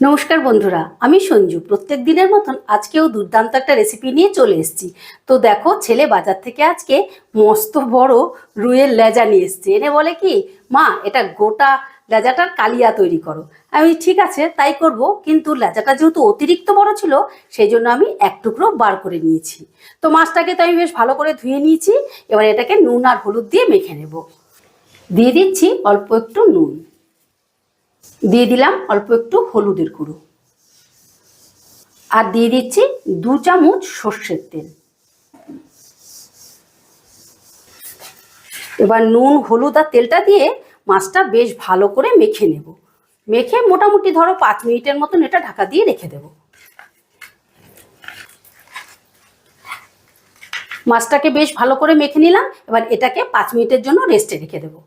নমস্কার বন্ধুরা, আমি সঞ্জু। প্রত্যেক দিনের মতন আজকেও দুর্দান্ত একটা রেসিপি নিয়ে চলে এসেছি। তো দেখো, ছেলে বাজার থেকে আজকে মস্ত বড় রুইয়ের লেজা নিয়ে এসছে। এনে বলে কি, মা, এটা গোটা লেজাটার কালিয়া তৈরি করো। আমি ঠিক আছে, তাই করব। কিন্তু লেজাটা যেহেতু অতিরিক্ত বড় ছিল সেই জন্য আমি এক টুকরো বার করে নিয়েছি। তো মাছটাকে তো আমি বেশ ভালো করে ধুয়ে নিয়েছি। এবার এটাকে নুন আর হলুদ দিয়ে মেখে নেব। দিয়ে দিচ্ছি অল্প একটু নুন। দিয়ে দিলাম অল্প একটু হলুদের গুঁড়ো। আর দিয়ে দিচ্ছি দু চামচ সর্ষের তেল। এবার নুন, হলুদ আর তেলটা দিয়ে মাছটা বেশ ভালো করে মেখে নেব। মেখে মোটামুটি ধরো পাঁচ মিনিটের মতন এটা ঢাকা দিয়ে রেখে দেব। মাছটাকে বেশ ভালো করে মেখে নিলাম। এবার এটাকে পাঁচ মিনিটের জন্য রেস্টে রেখে দেবো।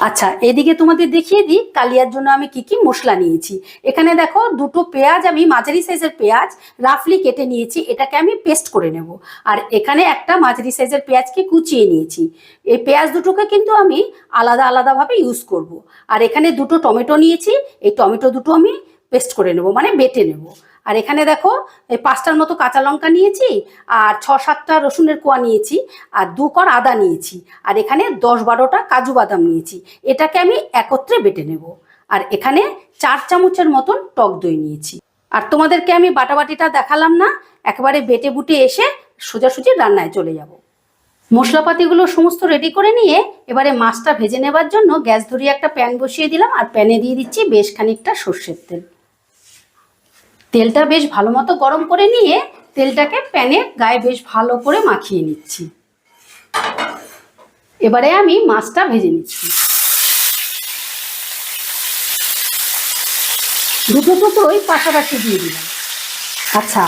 আচ্ছা এদিকে তোমাদের দেখিয়ে দিই, কালিয়ার জন্য আমি কি কি মশলা নিয়েছি। এখানে দেখো, দুটো পেঁয়াজ, আমি মাঝারি সাইজের পেঁয়াজ রাফলি কেটে নিয়েছি, এটাকে আমি পেস্ট করে নেব। আর এখানে একটা মাঝারি সাইজের পেঁয়াজকে কুচিয়ে নিয়েছি। এই পেঁয়াজ দুটোকে কিন্তু আমি আলাদা আলাদাভাবে ইউজ করব। আর এখানে দুটো টমেটো নিয়েছি, এই টমেটো দুটো আমি পেস্ট করে নেব মানে বেটে নেব। আর এখানে দেখো, এই পাঁচটার মতো কাঁচা লঙ্কা নিয়েছি, আর ছ সাতটা রসুনের কোয়া নিয়েছি, আর দু কর আদা নিয়েছি, আর এখানে দশ বারোটা কাজু বাদাম নিয়েছি। এটাকে আমি একত্রে বেটে নেব। আর এখানে চার চামচের মতন টক দই নিয়েছি। আর তোমাদেরকে আমি বাটাবাটিটা দেখালাম না, একেবারে বেটে বুটে এসে সোজাসুজি রান্নায় চলে যাব। মশলাপাতিগুলো সমস্ত রেডি করে নিয়ে এবারে মাছটা ভেজে নেবার জন্য গ্যাস ধরিয়ে একটা প্যান বসিয়ে দিলাম, আর প্যানে দিয়ে দিচ্ছি বেশ খানিকটা সর্ষের তেল। তেলটা বেশ ভালো মতো গরম করে নিয়ে তেলটাকে প্যানের গায়ে বেশ ভালো করে মাখিয়ে নিচ্ছি। এবারে আমি মাছটা ভেজে নিচ্ছি। দুটো দুটোই পাশাপাশি দিয়ে দিলাম। আচ্ছা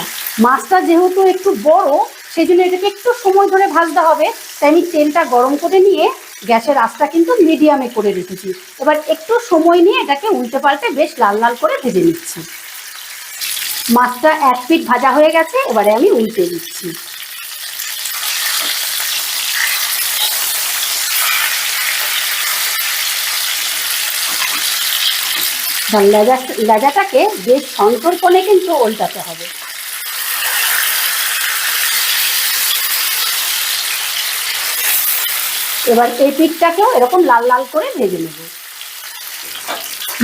মাছটা যেহেতু একটু বড় সেই জন্য এটাকে একটু সময় ধরে ভাজতে হবে। তাই আমি তেলটা গরম করে নিয়ে গ্যাসের আঁচটা কিন্তু মিডিয়ামে করে রেখেছি। এবার একটু সময় নিয়ে এটাকে উল্টে পাল্টে বেশ লাল লাল করে ভেজে নিচ্ছি। মাছটা এক পিঠ ভাজা হয়ে গেছে, এবারে আমি উল্টে দিচ্ছি। লেজা, লেজাটাকে বেশ সন্তর্পণে কিন্তু উল্টাতে হবে। এবার এই পিঠটাকেও এরকম লাল লাল করে ভেজে নেব।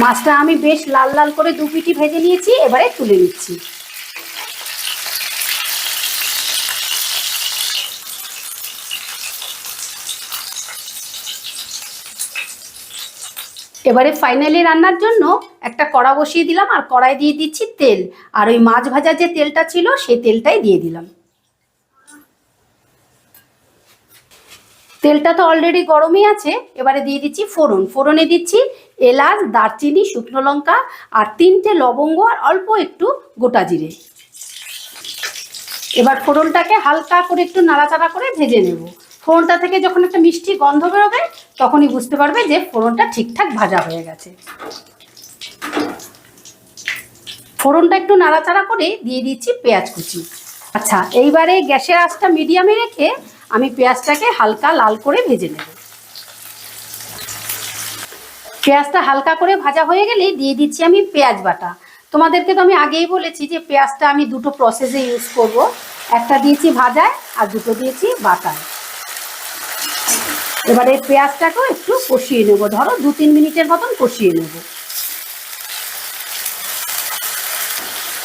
মাছটা আমি বেশ লাল লাল করে দু পিঠি ভেজে নিয়েছি, এবারে তুলে নিচ্ছি। এবারে ফাইনালি রান্নার জন্য একটা কড়া বসিয়ে দিলাম, আর কড়াই দিয়ে দিচ্ছি তেল। আর ওই মাছ ভাজার যে তেলটা ছিল, সেই তেলটাই দিয়ে দিলাম। তেলটা তো অলরেডি গরমই আছে, এবারে দিয়ে দিচ্ছি ফোড়ন। ফোড়নে দিচ্ছি এলাচ, দারচিনি, শুকনো লঙ্কা আর তিনটে লবঙ্গ আর অল্প একটু গোটা জিরে। এবার ফোড়নটাকে হালকা করে একটু নাড়াচাড়া করে ভেজে নেব। ফোড়নটা থেকে যখন একটা মিষ্টি গন্ধ বেরোবে, তখনই বুঝতে পারবে যে ফোড়নটা ঠিকঠাক ভাজা হয়ে গেছে। ফোড়নটা একটু নাড়াচাড়া করে দিয়ে দিচ্ছি পেঁয়াজ কুচি। আচ্ছা এইবারে গ্যাসের আঁচটা মিডিয়ামে রেখে আমি পেঁয়াজটাকে হালকা লাল করে ভেজে নেব। পেঁয়াজটা হালকা করে ভাজা হয়ে গেলে দিয়ে দিচ্ছি আমি পেঁয়াজ বাটা। তোমাদেরকে তো আমি আগেই বলেছি যে পেঁয়াজটা আমি দুটো প্রসেসে ইউজ করব। একটা দিয়েছি ভাজায় আর দুটো দিয়েছি বাটায়। এবারে পেঁয়াজটাকেও একটু কষিয়ে নেব। ধরো দু তিন মিনিটের মতন কষিয়ে নেব।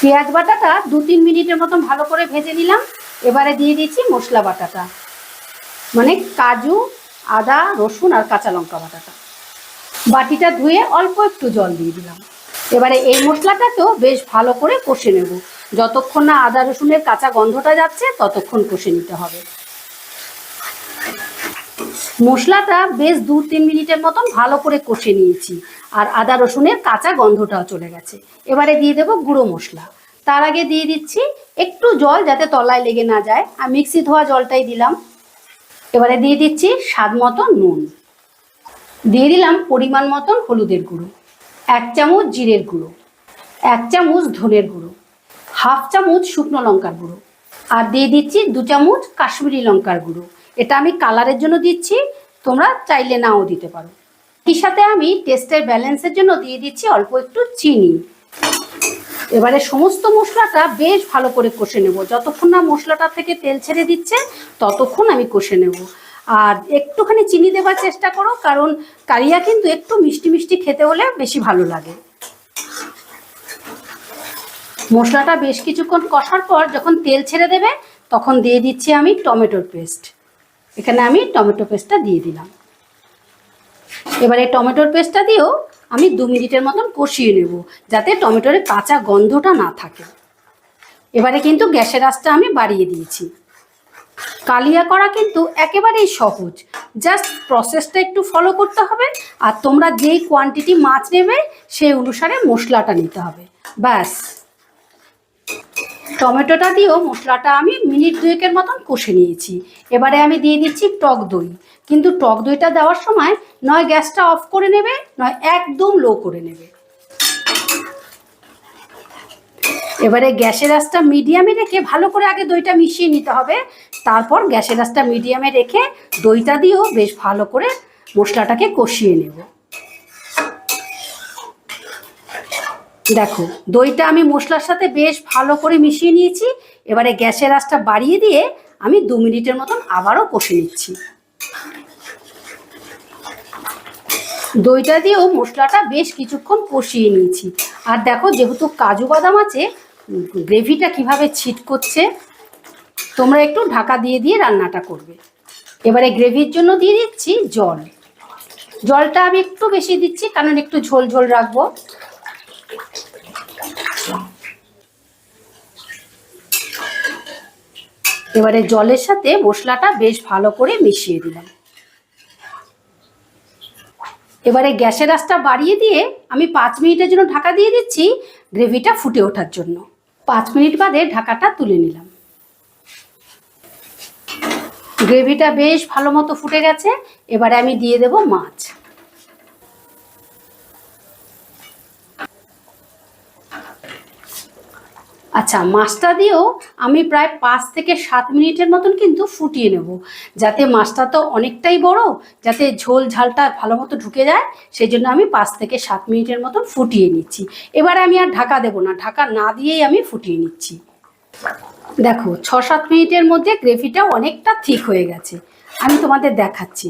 পেঁয়াজ বাটাটা দু তিন মিনিটের মতন ভালো করে ভেজে নিলাম। এবারে দিয়ে দিচ্ছি মশলা বাটাটা। মানে কাজু, আদা, রসুন আর কাঁচা লঙ্কা বাটাটা। বাটিটা ধুয়ে অল্প একটু জল দিয়ে দিলাম। এবারে এই মশলাটাকেও বেশ ভালো করে কষে নেব। যতক্ষণ না আদা, রসুনের কাঁচা গন্ধটা যাচ্ছে, ততক্ষণ কষে নিতে হবে। মশলাটা বেশ দু তিন মিনিটের মতন ভালো করে কষে নিয়েছি আর আদা, রসুনের কাঁচা গন্ধটাও চলে গেছে। এবারে দিয়ে দেবো গুঁড়ো মশলা। তার আগে দিয়ে দিচ্ছি একটু জল যাতে তলায় লেগে না যায়। আর মিক্সি ধোয়া জলটাই দিলাম। এবারে দিয়ে দিচ্ছি স্বাদ মতো নুন। দিয়ে দিলাম পরিমাণ মতন হলুদের গুঁড়ো, এক চামচ জিরের গুঁড়ো, এক চামচ ধনের গুঁড়ো, হাফ চামচ শুকনো লঙ্কার গুঁড়ো আর দিয়ে দিচ্ছি দু চামচ কাশ্মীরি লঙ্কার গুঁড়ো। এটা আমি কালারের জন্য দিচ্ছি, তোমরা চাইলে নাও দিতে পারো। এর সাথে আমি টেস্টের ব্যালেন্সের জন্য দিয়ে দিচ্ছি অল্প একটু চিনি। এবারে সমস্ত মশলাটা বেশ ভালো করে কষে নেব। যতক্ষণ না মশলাটা থেকে তেল ছেড়ে দিচ্ছে, ততক্ষণ আমি কষে নেব। আর একটুখানি চিনি দেওয়ার চেষ্টা করো, কারণ কালিয়া কিন্তু একটু মিষ্টি মিষ্টি খেতে হলে বেশি ভালো লাগে। মশলাটা বেশ কিছুক্ষণ কষার পর যখন তেল ছেড়ে দেবে, তখন দিয়ে দিচ্ছি আমি টমেটোর পেস্ট। এখানে আমি টমেটো পেস্টটা দিয়ে দিলাম। এবারে টমেটোর পেস্টটা দিয়েও আমি দু মিনিটের মতন কষিয়ে নেব, যাতে টমেটোর কাঁচা গন্ধটা না থাকে। এবারে কিন্তু গ্যাসের আঁচটা আমি বাড়িয়ে দিয়েছি। কালিয়া করা কিন্তু একেবারেই সহজ। জাস্ট প্রসেসটা একটু ফলো করতে হবে, আর তোমরা যেই কোয়ান্টিটি মাছ নেবে, সেই অনুসারে মশলাটা নিতে হবে। ব্যাস। টমেটোটা দিয়েও মশলাটা আমি মিনিট দুয়েকের মতন কষে নিয়েছি। এবারে আমি দিয়ে দিচ্ছি টক দই। কিন্তু টক দইটা দেওয়ার সময় নয় গ্যাসটা অফ করে নেবে, নয় একদম লো করে নেবে। এবারে গ্যাসের আঁচটা মিডিয়ামে রেখে ভালো করে আগে দইটা মিশিয়ে নিতে হবে। তারপর গ্যাসের আঁচটা মিডিয়ামে রেখে দইটা দিয়েও বেশ ভালো করে মশলাটাকে কষিয়ে নেব। দেখো, দইটা আমি মশলার সাথে বেশ ভালো করে মিশিয়ে নিয়েছি। এবারে গ্যাসের আঁচটা বাড়িয়ে দিয়ে আমি দু মিনিটের মতন আবারও কষে নিচ্ছি। দইটা দিয়েও মশলাটা বেশ কিছুক্ষণ কষিয়ে নিয়েছি। আর দেখো, যেহেতু কাজু বাদাম আছে, গ্রেভিটা কীভাবে ছিট করছে, তোমরা একটু ঢাকা দিয়ে দিয়ে রান্নাটা করবে। এবারে গ্রেভির জন্য দিয়ে দিচ্ছি জল। জলটা আমি একটু বেশি দিচ্ছি, কারণ একটু ঝোল ঝোল রাখব। এবারে জলের সাথে মশলাটা বেশ ভালো করে মিশিয়ে দিলাম। এবারে গ্যাসের আঁচটা বাড়িয়ে দিয়ে আমি পাঁচ মিনিটের জন্য ঢাকা দিয়ে দিচ্ছি গ্রেভিটা ফুটে ওঠার জন্য। পাঁচ মিনিট বাদে ঢাকাটা তুলে নিলাম। গ্রেভিটা বেশ ভালো মতো ফুটে গেছে। এবারে আমি দিয়ে দেব মাছ। আচ্ছা মাছটা দিয়েও আমি প্রায় পাঁচ থেকে সাত মিনিটের মতন কিন্তু ফুটিয়ে নেব। যাতে মাছটা তো অনেকটাই বড়, যাতে ঝোল ঝালটা ভালো মতো ঢুকে যায় সেই জন্য আমি পাঁচ থেকে সাত মিনিটের মতন ফুটিয়ে নিচ্ছি। এবারে আমি আর ঢাকা দেবো না, ঢাকা না দিয়েই আমি ফুটিয়ে নিচ্ছি। দেখো, ছ সাত মিনিটের মধ্যে গ্রেভিটা অনেকটা ঠিক হয়ে গেছে। আমি তোমাদের দেখাচ্ছি।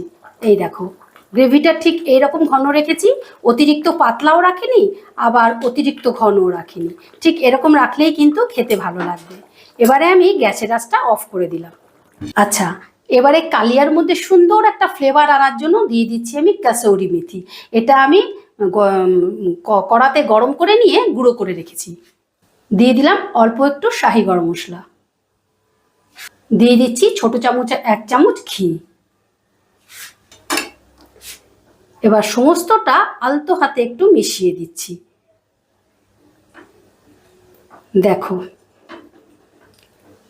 এই দেখো গ্রেভিটা ঠিক এইরকম ঘন রেখেছি, অতিরিক্ত পাতলাও রাখিনি, আবার অতিরিক্ত ঘনও রাখিনি। ঠিক এরকম রাখলেই কিন্তু খেতে ভালো লাগবে। এবারে আমি গ্যাসের আঁচটা অফ করে দিলাম। আচ্ছা এবারে কালিয়ার মধ্যে সুন্দর একটা ফ্লেভার আনার জন্য দিয়ে দিচ্ছি আমি কাসৌরি মেথি। এটা আমি কড়াতে গরম করে নিয়ে গুঁড়ো করে রেখেছি। দিয়ে দিলাম অল্প একটু শাহি গরম মশলা। দিয়ে দিচ্ছি ছোট চামচ, এক চামচ ঘি। এবার সমস্তটা আলতো হাতে একটু মিশিয়ে দিচ্ছি। দেখো।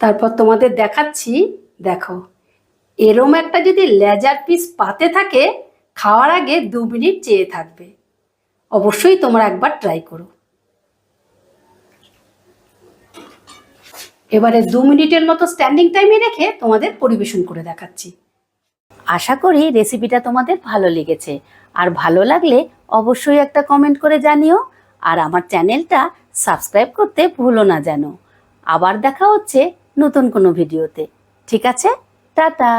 তারপর তোমাদের দেখাচ্ছি, দেখো। এরম একটা যদি লেজার পিস পাতে থাকে, খাওয়ার আগে দু মিনিট চেয়ে থাকবে। অবশ্যই তোমরা একবার ট্রাই করো। এবারে দু মিনিটের মতো স্ট্যান্ডিং টাইমে রেখে তোমাদের পরিবেশন করে দেখাচ্ছি। আশা করি রেসিপিটা তোমাদের ভালো লেগেছে। আর ভালো লাগলে অবশ্যই একটা কমেন্ট করে জানিও। আর আমার চ্যানেলটা সাবস্ক্রাইব করতে ভুলো না যেন আবার দেখা হচ্ছে নতুন কোনো ভিডিওতে ঠিক আছে? টাটা!